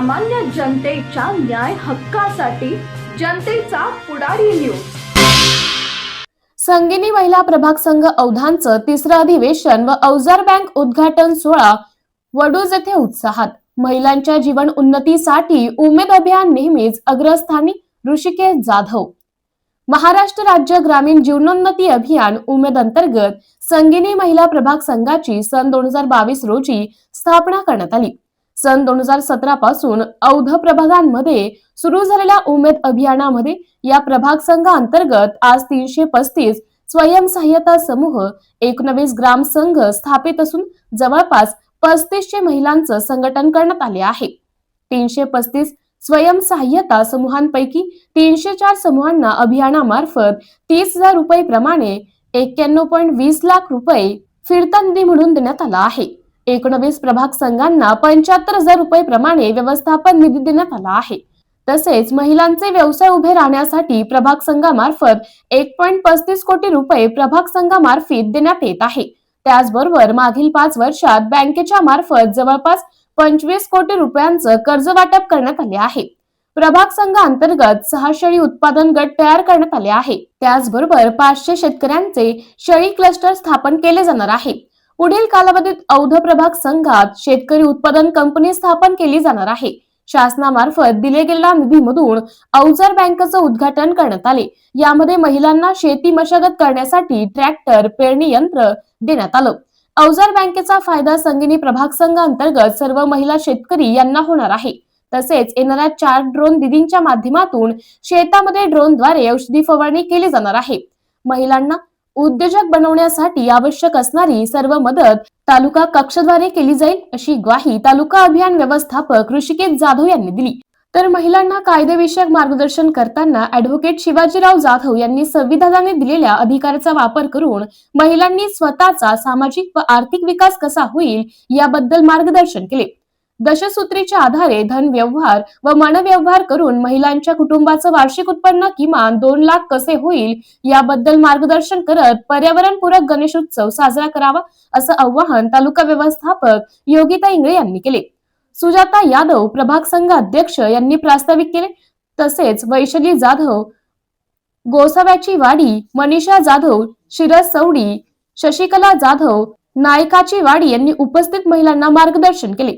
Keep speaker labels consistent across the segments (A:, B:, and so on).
A: सामान्य जनतेच्या न्याय हक्कासाठी जनतेचा पुढारी न्यूज
B: संगिनी महिला प्रभाग संघ औधांचं तिसरं अधिवेशन व अवजार बँक उद्घाटन सोहळा वडूज येथे उत्साहात. महिलांच्या जीवन उन्नतीसाठी उमेद अभियान नेहमीच अग्रस्थानी ऋषिकेश जाधव. महाराष्ट्र राज्य ग्रामीण जीवनोन्नती अभियान उमेद अंतर्गत संगिनी महिला प्रभाग संघाची सन दोन हजार बावीस रोजी स्थापना करण्यात आली. सन दोन हजार सतरा पासून औध प्रभागांमध्ये सुरू झालेल्या उमेद अभियानामध्ये या प्रभाग संघांतर्गत आज तीनशे पस्तीस स्वयंसहाय्यता समूह एकोणवीस ग्राम संघ स्थापित असून जवळपास पस्तीसशे महिलांचं संघटन करण्यात आले आहे. तीनशे पस्तीस स्वयंसहाय्यता समूहांपैकी तीनशे चार समूहांना अभियानामार्फत तीस हजार रुपये प्रमाणे एक्क्याण्णव पॉईंट वीस लाख रुपये फिरता निधी म्हणून देण्यात आला आहे. एकोणवीस प्रभाग संघांना पंच्याहत्तर हजार रुपये प्रमाणे व्यवस्थापन निधी देण्यात आला आहे. तसेच महिलांचे व्यवसाय उभे राहण्यासाठी प्रभाग संघामार्फत एक पॉईंट पस्तीस कोटी रुपये प्रभाग संघामार्फत देण्यात येत आहे. त्याचबरोबर मागील पाच वर्षात बँकेच्या मार्फत जवळपास पंचवीस कोटी रुपयांचं कर्ज वाटप करण्यात आले आहे. प्रभाग संघ अंतर्गत सहा शेळी उत्पादन गट तयार करण्यात आले आहे. त्याचबरोबर पाचशे शेतकऱ्यांचे शेळी क्लस्टर स्थापन केले जाणार आहे. पुढील कालावधीत औध प्रभाग संघात शेतकरी उत्पादन कंपनी स्थापन केली जाणार आहे. शासनामार्फत दिले गेलेल्या निधीमधून अवजार बँकेचं उद्घाटन करण्यात आले. यामध्ये महिलांना शेती मशागत करण्यासाठी ट्रॅक्टर पेरणी यंत्र देण्यात आलं. अवजार बँकेचा फायदा संगिनी प्रभाग संघ अंतर्गत सर्व महिला शेतकरी यांना होणार आहे. तसेच येणाऱ्या चार ड्रोन दिदींच्या माध्यमातून शेतामध्ये ड्रोनद्वारे औषधी फवारणी केली जाणार आहे. महिलांना उद्योजक बनवण्यासाठी आवश्यक असणारी सर्व मदत तालुका कक्षद्वारे केली जाईल अशी ग्वाही तालुका अभियान व्यवस्थापक ऋषिकेश जाधव यांनी दिली. तर महिलांना कायदेविषयक मार्गदर्शन करताना ऍडव्होकेट शिवाजीराव जाधव यांनी संविधानाने दिलेल्या अधिकाराचा वापर करून महिलांनी स्वतःचा सामाजिक व आर्थिक विकास कसा होईल याबद्दल मार्गदर्शन केले. दशसूत्रीच्या आधारे धन व्यवहार व मनव्यवहार करून महिलांच्या कुटुंबाचं वार्षिक उत्पन्न किमान दोन लाख कसे होईल याबद्दल मार्गदर्शन करत पर्यावरणपूरक गणेशोत्सव साजरा करावा असं आवाहन तालुका व्यवस्थापक योगिता इंगळे यांनी केले. सुजाता यादव प्रभाग संघ अध्यक्ष यांनी प्रास्ताविक केले. तसेच वैशाली जाधव गोसाव्याची वाडी मनीषा जाधव शिरस सवडी शशिकला जाधव नायकाची वाडी यांनी उपस्थित महिलांना मार्गदर्शन केले.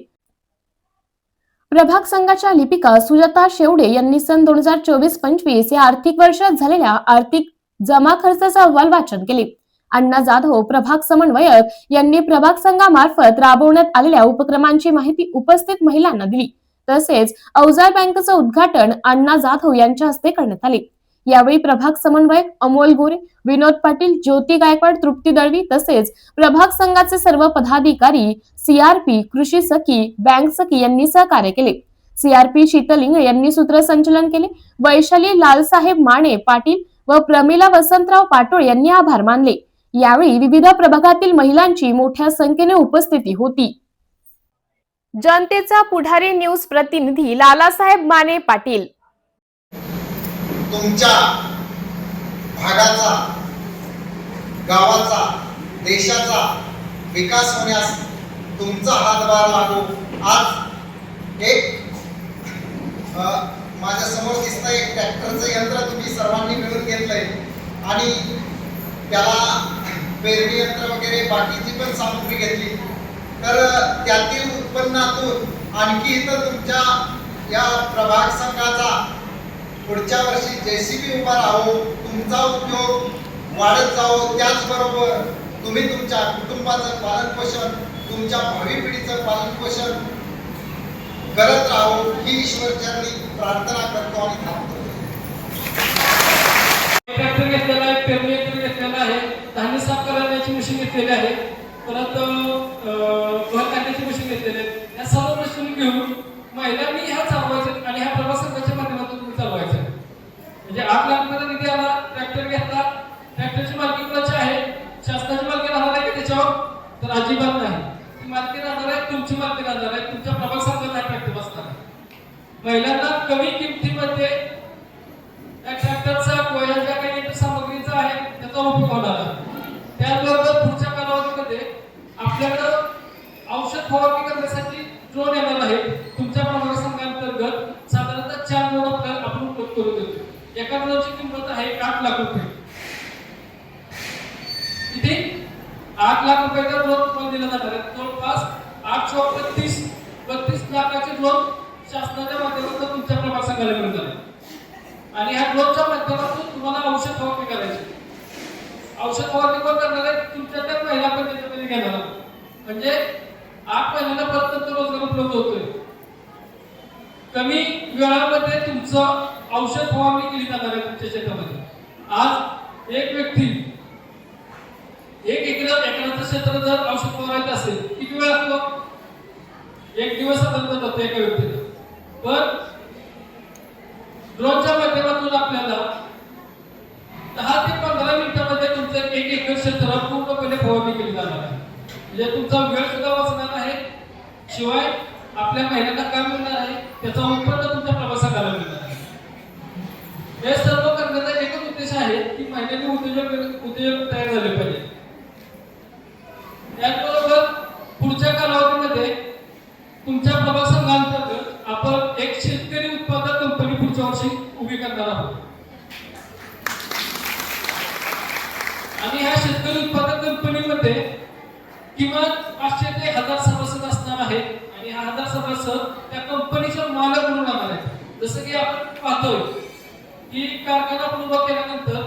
B: प्रभाग संघाच्या लिपिका सुजाता शेवडे यांनी सन दोन हजार चोवीस पंचवीस या आर्थिक वर्षात झालेल्या आर्थिक जमा खर्चाचा अहवाल वाचन केले. अण्णा जाधव प्रभाग समन्वयक यांनी प्रभाग संघामार्फत राबवण्यात आलेल्या उपक्रमांची माहिती उपस्थित महिलांना दिली. तसेच अवजार बँकचं उद्घाटन अण्णा जाधव यांच्या हस्ते करण्यात आले. यावेळी प्रभाग समन्वयक अमोल गोरे विनोद पाटील ज्योती गायकवाड तृप्ती दळवी तसेच प्रभाग संघाचे सर्व पदाधिकारी सीआरपी कृषी सखी बँक सखी यांनी सहकार्य केले. सीआरपी शीतलिंग यांनी सूत्रसंचलन केले. वैशाली लालसाहेब माने पाटील व प्रमिला वसंतराव पाटोळ यांनी आभार मानले. यावेळी विविध प्रभागातील महिलांची मोठ्या संख्येने उपस्थिती होती. जनतेचा पुढारी न्यूज प्रतिनिधी लालासाहेब माने पाटील.
C: तुमच्या भागाचा गावाचा देशाचा विकास होण्यास तुमचा हातभार लागो. आज एक माझ्यासमोर दिसतं एक ट्रॅक्टरचं यंत्र तुम्ही सर्वांनी मिळून घेतलंय. आणि त्याला पेरणी यंत्र वगैरे बाकीची पण सामग्री घेतली. तर त्यातील उत्पन्नातून आणखी इथं तुमच्या या प्रभाग संघाचा पुढच्या वर्षी जेसीबी उभा राहो तुमचा उद्योग वाढत जावो. त्याचबरोबर तुम्ही तुमच्या कुटुंबाचं पालन पोषण तुमच्या भावी पिढीचं पालन पोषण करत राहो ही ईश्वरचरणी प्रार्थना करतो आणि थांबतो
D: ट्रॅक्टर घेतलेला आहे पेरणी घेतलेलं आहे धान्य साफ करण्याची मशीन घेतलेली आहे. परत गहू काढण्याची मशीन घेतलेली आहे या सर्व मशीन घेऊन महिलांनी ह्या चालवायच्या आणि ह्या प्रवास संघाच्या माध्यमातून तुम्ही चालवायचं म्हणजे आठ लाख रुपयाचा निधी आला ट्रॅक्टर घेतला ट्रॅक्टरची मालकी कोणाची आहे? शासनाची मालकी राहणार आहे का त्याच्यावर? तर अजिबात नाही. ती मालकी राहणार आहे तुमची मालकी राहणार आहे. तुमच्या प्रभाग संघाचा हा ट्रॅक्टर बसणार. आहे महिलांना कमी किंमत या ट्रॅक्टरचा किंवा या ज्या काही यंत्र सामग्रीचा आहे त्याचा उपयोग होणार आहे त्याचबरोबर पुढच्या कालावधीमध्ये आपल्याकडं औषध फवारणी करण्यासाठी ड्रोन येणार आहेत तुमच्या प्रभाग संघांपैकी आहे आठ लाख रुपये किती आठ लाख रुपयाचा लोन तुम्हाला दिला जाणार आहे आठशे बत्तीस बत्तीस लाखाचे लोन शासनाच्या माध्यमातून तुमच्या प्रभाग संघाला मिळून आहे आणि ह्या लोनच्या माध्यमातून तुम्हाला औषध फवारणी करायची. औषध फवारणी कोण करणार आहे? तुमच्या त्या महिला पण त्याच्यामध्ये घेणार म्हणजे आठ महिन्यांना परत रोजगार उपलब्ध होतोय. कमी वेळामध्ये तुमचं औषध फवारणी केली जाणार आहे तुमच्या शेतामध्ये. आज एक व्यक्ती एक एकर एकराचं क्षेत्र जर औषध फवारायचं असेल किती वेळ लागतो? एक दिवस प्रत्येक जातो एका व्यक्तीला. पण ड्रोनच्या माध्यमातून आपल्याला दहा ते पंधरा मिनिटामध्ये तुमचं एक एकर क्षेत्र पूर्णपणे फवारणी केली जाणार आहे. म्हणजे तुमचा वेळ सुद्धा वाचणार आहे. शिवाय आपल्या महिलांना काम मिळणार आहे? त्याचा उत्पन्न तुमच्या प्रवासाला मिळणार आहे. हे सर्व करण्याचा एकच उद्देश आहे की महिलांनी उद्योजक उद्योजक तयार झाले पाहिजे. त्याचबरोबर पुढच्या कालावधीमध्ये तुमच्या प्रभाग संघांतर्गत आपण एक शेतकरी उत्पादक कंपनी पुढच्या वर्षी उभी करणार आहोत. आणि ह्या शेतकरी उत्पादक कंपनीमध्ये किमान पाचशे ते हजार सभासद असणार आहेत. आणि हा हजार सभासद त्या कंपनीचा मालक म्हणून राहणार आहेत जसं की आपण पाहतोय की कारखाना आपण उभा केल्यानंतर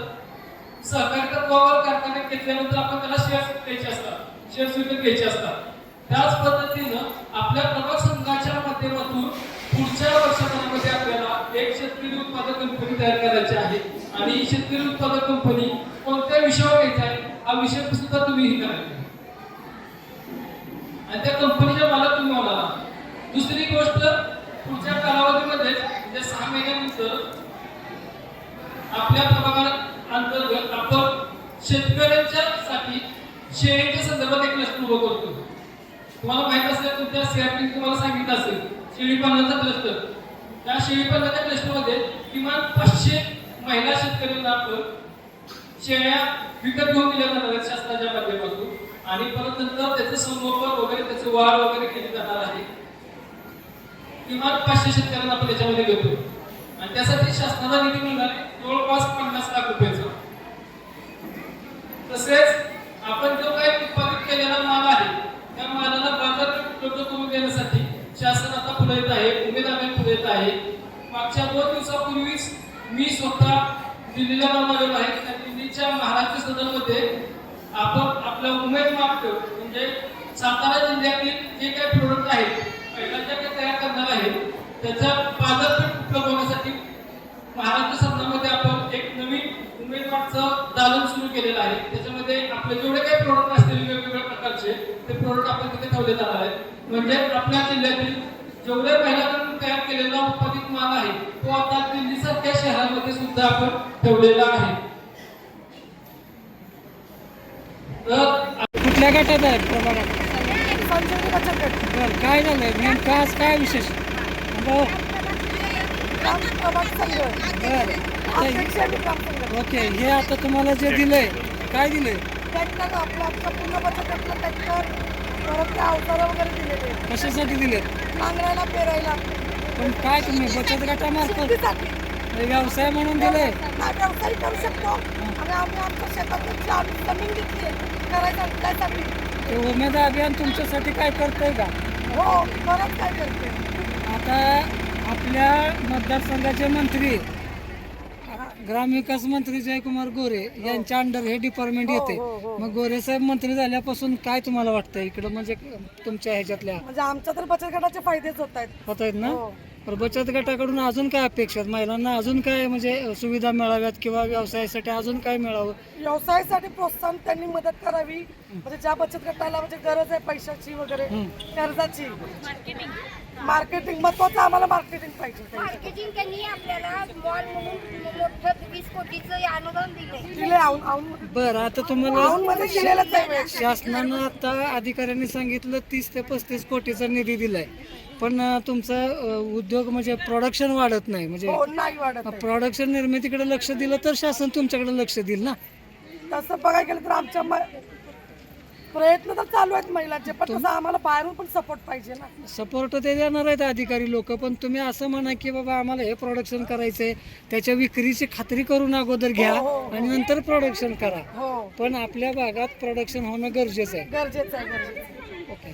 D: सहकारी तत्वावर कारखाने घेतल्यानंतर आपण त्याला शेअर्स द्यायचे असतात. शेअर्स विकत घ्यायचे असतात. त्याच पद्धतीनं आपल्या प्रभाग संघाच्या माध्यमातून पुढच्या वर्षामध्ये आपल्याला एक शेतकरी उत्पादक कंपनी तयार करायची आहे. आणि ही शेतकरी उत्पादक कंपनी कोणत्या विषयावर घ्यायचा आहे हा विषय सुद्धा तुम्ही हे करायचा आणि त्या कंपनीच्या मालक तुम्ही होणार दुसरी गोष्ट पुढच्या कालावधीमध्ये म्हणजे सहा महिन्यानंतर आपल्या प्रभागात अंतर्गत आपण शेतकऱ्यांच्या साठी शेळीच्या संदर्भात एक लक्ष उभं करतो. तुम्हाला माहीत असेल तुमच्या सीआरपी तुम्हाला सांगितलं असेल शेळी पालनाचा क्लस्टर त्या शेळी पालनाच्या क्लस्टरमध्ये किमान पाचशे महिला शेतकऱ्यांना आपण शेळ्या विकत घेऊन दिल्या जाणार आहेत शासनाच्या माध्यमातून. आणि परत नंतर त्याचं संगोपन वगैरे त्याचं वाढ वगैरे केली जाणार आहे. किमान पाचशे शेतकऱ्यांना आपण त्याच्यामध्ये घेतो आणि त्यासाठी शासनाचा निधी मिळणार आहे जवळपास पन्नास लाख रुपयाचा. तसेच आपण जो काही उत्पादित केलेला माल आहे त्या मालाला बाजारपेठ उपलब्ध करून देण्यासाठी शासन आता पुढे येत आहे उमेद आम्ही पुढे येत आहे मागच्या दोन दिवसापूर्वीच मी दिल्लीला जाऊन आहे त्या दिल्लीच्या महाराष्ट्र सदनमध्ये आपण आपला उमेद मागतो म्हणजे सातारा जिल्ह्यातील जे काही प्रोडक्ट आहेत पहिल्यांदा काही तयार करणार आहे त्याचा बाजारपेठ उपलब्ध होण्यासाठी महाराष्ट्र सदनामध्ये आपण एक नवीन उमेदवारचं दालन सुरू केलेलं आहे. त्याच्यामध्ये आपले जेवढे काही प्रोडक्ट असतील वेगवेगळ्या प्रकारचे ते प्रोडक्ट आपण तिथे ठेवले जाणार आहेत. म्हणजे आपल्या जिल्ह्यातील जेवढे महिलांकडून तयार केलेला उत्पादित माल आहे तो आता दिल्लीसारख्या शहरांमध्ये सुद्धा आपण ठेवलेला आहे.
E: कुठल्या गटात आहे प्रभागात बरं काय झालंय? नेमकं आज काय विशेष? हो बरं. ओके हे आता तुम्हाला जे दिलंय काय दिलंय? कशासाठी दिले
F: नांगरायला पेरायला.
E: पण काय तुम्ही बचत गटामार्फत
F: शेतीसाठी.
E: हे व्यवसाय म्हणून दिलंय
F: हा व्यवसाय करू शकतो. आणि आम्ही आमच्या शेतातून आम्ही जमीन घेतली करायचा त्यासाठी.
E: ते उमेद अभियान तुमच्यासाठी काय करतंय का?
F: हो बरंच काय करते
E: आता आपल्या मतदारसंघाचे मंत्री ग्रामविकास मंत्री जयकुमार गोरे यांच्या अंडर हे डिपार्टमेंट येते. मग गोरे साहेब मंत्री झाल्यापासून काय तुम्हाला वाटतं इकडं म्हणजे तुमच्या ह्याच्यातल्या
F: म्हणजे आमच्या तर बचत गटाचे फायदेच होत आहेत.
E: होत आहेत ना?
F: हो.
E: बचत गटाकडून अजून काय अपेक्षा आहेत? महिलांना अजून काय म्हणजे सुविधा मिळाव्यात किंवा व्यवसायासाठी अजून काय मिळावं?
F: व्यवसायासाठी प्रोत्साहन त्यांनी मदत करावी. म्हणजे ज्या बचत गटाला म्हणजे गरज आहे पैशाची वगैरे कर्जाची. मार्केटिंग महत्वाचं आम्हाला मार्केटिंग पाहिजे
G: मार्केटिंग त्यांनी आपल्याला मॉल म्हणून मोठं वीस कोटीचं अनुदान दिले
F: दिले आऊन आऊन.
E: बरं आता तुम्हाला
F: आऊन मध्ये दिलेलंच आहे. वेळ.
E: शासनानं आता अधिकाऱ्यांनी सांगितलं तीस ते पस्तीस कोटीचा निधी दिलाय. पण तुमचा उद्योग म्हणजे प्रोडक्शन वाढत नाही. म्हणजे
F: हो नाही वाढत आहे.
E: प्रोडक्शन निर्मितीकडे लक्ष दिलं तर शासन तुमच्याकडे लक्ष देईल ना?
F: तसं बघायला गेलं तर आमच्या म- प्रयत्न तर चालू आहेत महिलांचे पण तसं आम्हाला बाहेरून पण सपोर्ट पाहिजे ना.
E: सपोर्ट ते देणार आहेत अधिकारी लोक पण तुम्ही असं म्हणा की बाबा आम्हाला हे प्रोडक्शन करायचंय त्याच्या विक्रीची खात्री करून अगोदर घ्या आणि नंतर प्रोडक्शन करा.
F: हो.
E: पण आपल्या भागात प्रोडक्शन होणं गरजेचं आहे.
F: गरजेचं आहे गरजेचं आहे.
E: ओके